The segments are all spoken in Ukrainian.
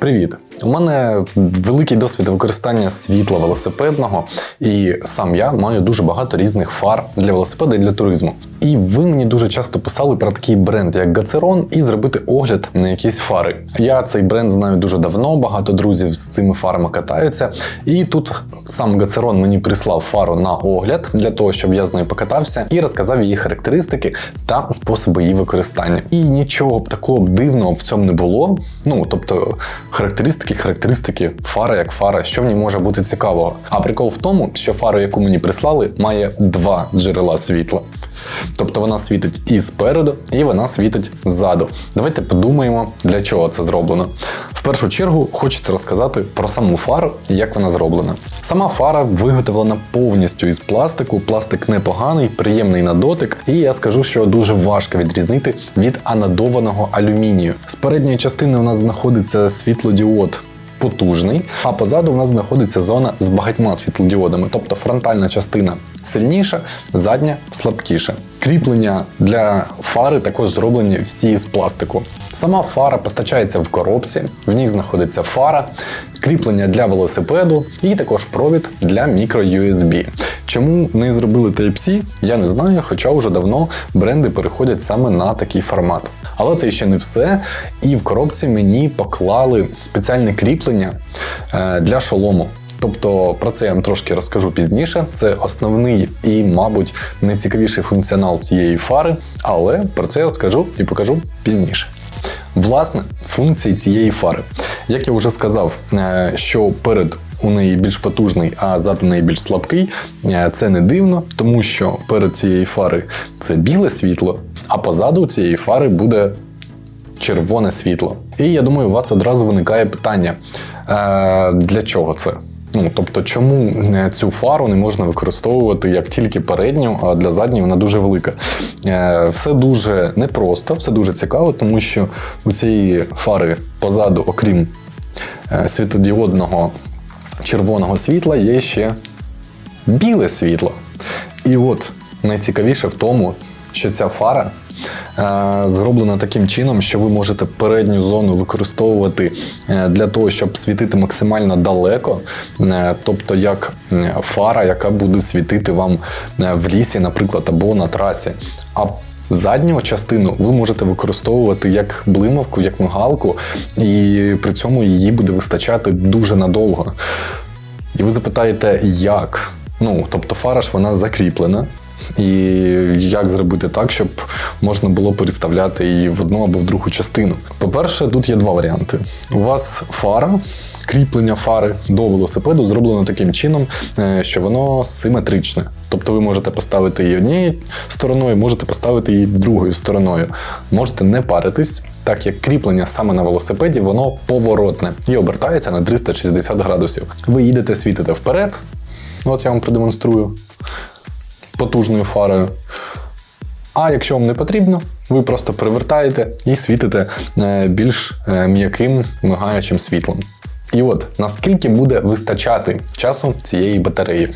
Привіт! У мене великий досвід використання світла велосипедного, і сам я маю дуже багато різних фар для велосипеда і для туризму. І ви мені дуже часто писали про такий бренд, як Гацерон, і зробити огляд на якісь фари. Я цей бренд знаю дуже давно, багато друзів з цими фарами катаються. І тут сам Гацерон мені прислав фару на огляд для того, щоб я з нею покатався і розказав її характеристики та способи її використання. І нічого б такого дивного в цьому не було. Ну тобто характеристики, характеристики, фара як фара, що в ній може бути цікавого. А прикол в тому, що фара, яку мені прислали, має два джерела світла. Тобто вона світить і спереду, і вона світить ззаду. Давайте подумаємо, для чого це зроблено. В першу чергу хочеться розказати про саму фару і як вона зроблена. Сама фара виготовлена повністю із пластику. Пластик непоганий, приємний на дотик, і я скажу, що дуже важко відрізнити від анодованого алюмінію. З передньої частини у нас знаходиться світлодіод потужний, а позаду у нас знаходиться зона з багатьма світлодіодами, тобто фронтальна частина сильніша, задня слабкіша. Кріплення для фари також зроблені всі з пластику. Сама фара постачається в коробці, в ній знаходиться фара, кріплення для велосипеду і також провід для мікро-USB. Чому не зробили Type-C, я не знаю, хоча вже давно бренди переходять саме на такий формат. Але це ще не все. І в коробці мені поклали спеціальне кріплення е, для шолому. Тобто про це я вам трошки розкажу пізніше. Це основний і, мабуть, найцікавіший функціонал цієї фари, але про це я розкажу і покажу пізніше. Власне, функції цієї фари. Як я вже сказав, е, що перед у неї більш потужний, а зад у неї більш слабкий, е, це не дивно, тому що перед цієї фари це біле світло, а позаду цієї фари буде червоне світло. І я думаю, у вас одразу виникає питання: е, для чого це? Ну, тобто, чому е, цю фару не можна використовувати як тільки передню, а для задньої вона дуже велика. Все дуже непросто, все дуже цікаво, тому що у цієї фари позаду, окрім світлодіодного червоного світла, є ще біле світло. І от найцікавіше в тому, що ця фара е, зроблена таким чином, що ви можете передню зону використовувати е, для того, щоб світити максимально далеко, е, тобто як е, фара, яка буде світити вам е, в лісі, наприклад, або на трасі. А Задню частину ви можете використовувати як блимавку, як мигалку, і при цьому її буде вистачати дуже надовго. І ви запитаєте, як? Ну, тобто фара ж вона закріплена. І як зробити так, щоб можна було переставляти її в одну або в другу частину? По-перше, тут є два варіанти. У вас фара, кріплення фари до велосипеду зроблено таким чином, е, що воно симетричне. Тобто ви можете поставити її однією стороною, можете поставити її другою стороною. Можете не паритись, так як кріплення саме на велосипеді, воно поворотне і обертається на 360 градусів. Ви їдете, світите вперед. От я вам продемонструю потужною фарою. А якщо вам не потрібно, ви просто привертаєте і світите е, більш е, м'яким мигаючим світлом. І от наскільки буде вистачати часу цієї батареї?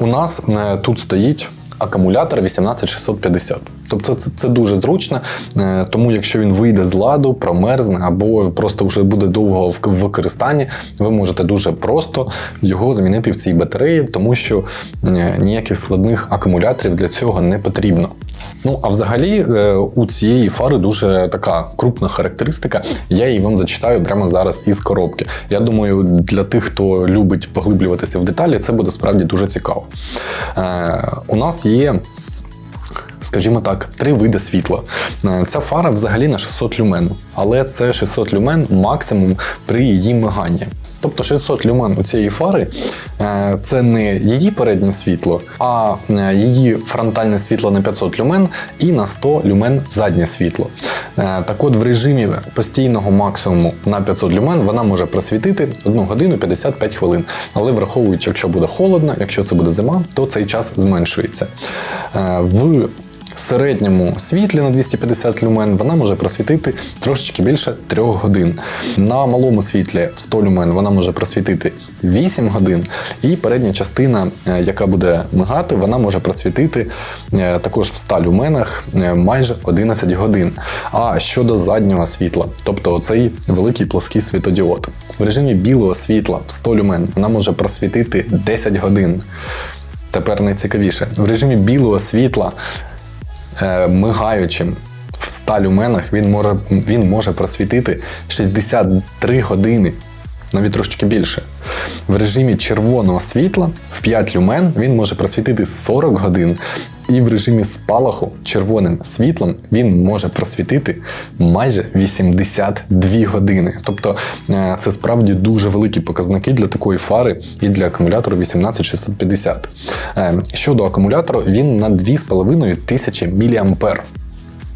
У нас е, тут стоїть акумулятор 18650. Тобто це, це дуже зручно, е, тому якщо він вийде з ладу, промерзне або просто вже буде довго в використанні, ви можете дуже просто його замінити в цій батареї, тому що е, ніяких складних акумуляторів для цього не потрібно. Ну, а взагалі е, у цієї фари дуже така крупна характеристика. Я її вам зачитаю прямо зараз із коробки. Я думаю, для тих, хто любить поглиблюватися в деталі, це буде справді дуже цікаво. У нас є. Скажімо так, три види світла. Е, Ця фара взагалі на 600 люмен, але це 600 люмен максимум при її миганні. Тобто 600 люмен у цієї фари е, це не її переднє світло, а е, її фронтальне світло на 500 люмен і на 100 люмен заднє світло. Так от в режимі постійного максимуму на 500 люмен вона може просвітити 1 годину 55 хвилин. Але враховуючи, якщо буде холодно, якщо це буде зима, то цей час зменшується. В середньому світлі на 250 люмен вона може просвітити трошечки більше 3 годин. На малому світлі в 100 люмен вона може просвітити 8 годин. І передня частина, е, яка буде мигати, вона може просвітити е, також в 100 люменах е, майже 11 годин. А щодо заднього світла, тобто цей великий плоский світодіод. В режимі білого світла в 100 люмен вона може просвітити 10 годин. Тепер найцікавіше. В режимі білого світла мигаючим в 100 люменах він може, він може просвітити 63 години, навіть трошки більше. В режимі червоного світла в 5 люмен він може просвітити 40 годин. І в режимі спалаху червоним світлом він може просвітити майже 82 години. Тобто е, це справді дуже великі показники для такої фари і для акумулятору 18650. Е, Щодо акумулятора, він на 2,5 тисячі.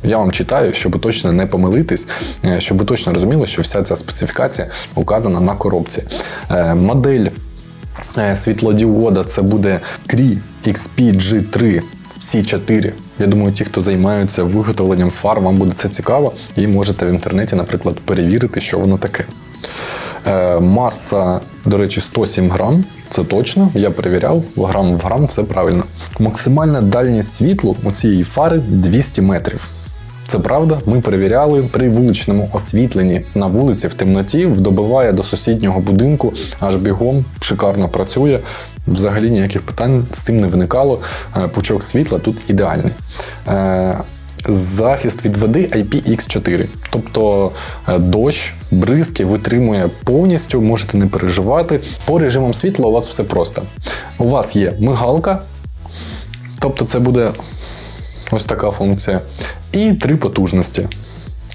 Я вам читаю, щоб точно не помилитись, е, щоб ви точно розуміли, що вся ця специфікація указана на коробці. Модель світлодіода це буде Cree XP-G3 C4. Я думаю, ті, хто займаються виготовленням фар, вам буде це цікаво, і можете в інтернеті, наприклад, перевірити, що воно таке. Е, Маса, до речі, 107 грам. Це точно, я перевіряв, грам в грам, все правильно. Максимальна дальність світлу у цієї фари 200 метрів. Це правда, ми перевіряли при вуличному освітленні на вулиці в темноті, вдобиває до сусіднього будинку, аж бігом шикарно працює. Взагалі ніяких питань з цим не виникало. Е, Пучок світла тут ідеальний. Е, Захист від води IPX4. Тобто е, дощ, бризки витримує повністю, можете не переживати. По режимам світла у вас все просто. У вас є мигалка, тобто це буде ось така функція, і три потужності,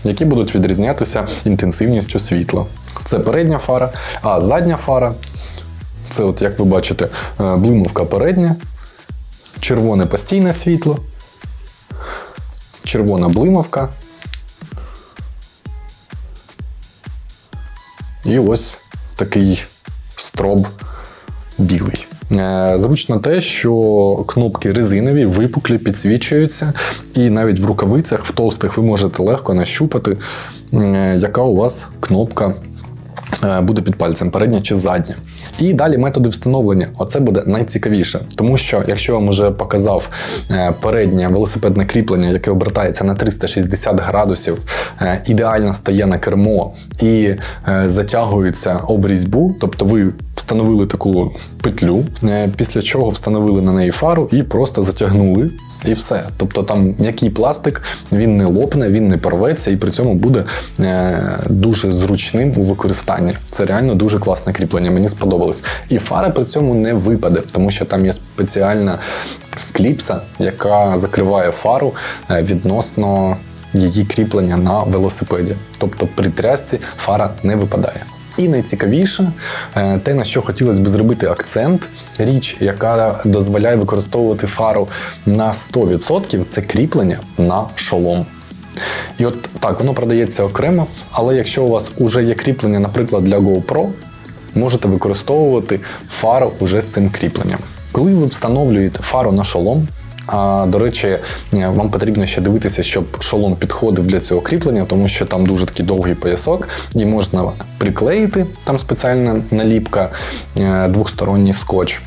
які будуть відрізнятися інтенсивністю світла. Це передня фара, а задня фара це, от як ви бачите, е, блимовка передня, червоне постійне світло, червона блимовка. І ось такий строб білий. Е, Зручно те, що кнопки резинові, випуклі, підсвічуються, і навіть в рукавицях, в товстих ви можете легко нащупати, е, яка у вас кнопка буде під пальцем, передня чи задня. І далі методи встановлення. Оце буде найцікавіше, тому що якщо я вам вже показав е, переднє велосипедне кріплення, яке обертається на 360 градусів, е, ідеально стає на кермо і е, затягується об різьбу, тобто ви встановили таку петлю, е, після чого встановили на неї фару і просто затягнули. І все. Тобто там м'який пластик, він не лопне, він не порветься, і при цьому буде е, дуже зручним у використанні. Це реально дуже класне кріплення, мені сподобалось. І фара при цьому не випаде, тому що там є спеціальна кліпса, яка закриває фару е, відносно її кріплення на велосипеді. Тобто при трясці фара не випадає. І найцікавіше, е, те, на що хотілося б зробити акцент, річ, яка дозволяє використовувати фару на 100%, це кріплення на шолом. І от так, воно продається окремо, але якщо у вас вже є кріплення, наприклад, для GoPro, можете використовувати фару уже з цим кріпленням. Коли ви встановлюєте фару на шолом, а до речі, е, вам потрібно ще дивитися, щоб шолом підходив для цього кріплення, тому що там дуже такий довгий поясок, і можна приклеїти там спеціальна наліпка, е, двосторонній скотч.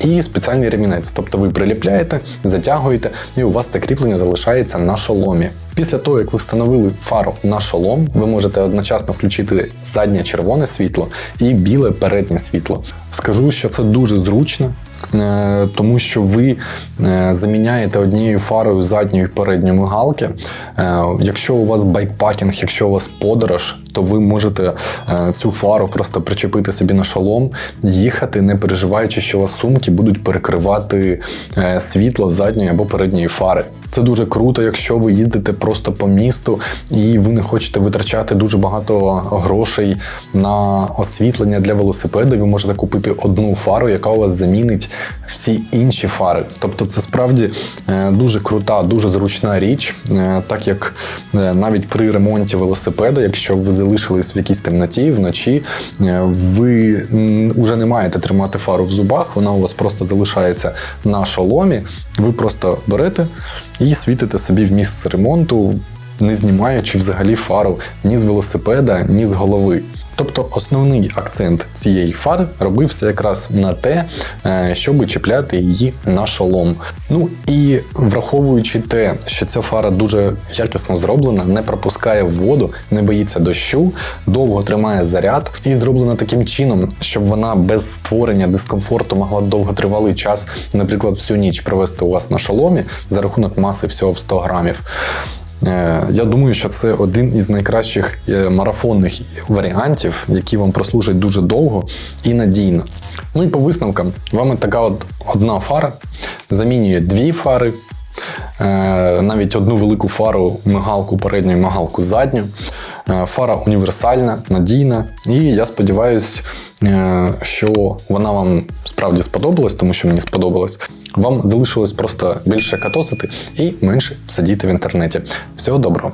І спеціальний ремінець, тобто ви приліпляєте, затягуєте, і у вас це кріплення залишається на шоломі. Після того, як ви встановили фару на шолом, ви можете одночасно включити заднє червоне світло і біле переднє світло. Скажу, що це дуже зручно. Е, Тому що ви е, заміняєте однією фарою задньої і передньої мигалки. Е, Якщо у вас байкпакінг, якщо у вас подорож, то ви можете е, цю фару просто причепити собі на шолом, їхати, не переживаючи, що у вас сумки будуть перекривати е, світло задньої або передньої фари. Це дуже круто, якщо ви їздите просто по місту і ви не хочете витрачати дуже багато грошей на освітлення для велосипеду. Ви можете купити одну фару, яка у вас замінить всі інші фари. Тобто, це справді е, дуже крута, дуже зручна річ, так як навіть при ремонті велосипеда, якщо ви залишились в якійсь темноті вночі, е, ви вже не маєте тримати фару в зубах, вона у вас просто залишається на шоломі. Ви просто берете і і світите собі в місце ремонту, не знімаючи взагалі фару ні з велосипеда, ні з голови. Тобто основний акцент цієї фари робився якраз на те, е, щоб чіпляти її на шолом. Ну і враховуючи те, що ця фара дуже якісно зроблена, не пропускає воду, не боїться дощу, довго тримає заряд і зроблена таким чином, щоб вона без створення дискомфорту могла довготривалий час, наприклад, всю ніч провести у вас на шоломі за рахунок маси всього в 100 грамів. Е, Я думаю, що це один із найкращих е, марафонних варіантів, які вам прослужать дуже довго і надійно. Ну і по висновкам, вами така от одна фара замінює дві фари, е, навіть одну велику фару, мигалку передню і мигалку задню. Е, Фара універсальна, надійна, і я сподіваюся, що вона вам справді сподобалась, тому що мені сподобалось. Вам залишилось просто більше катосити і менше сидіти в інтернеті. Всього доброго!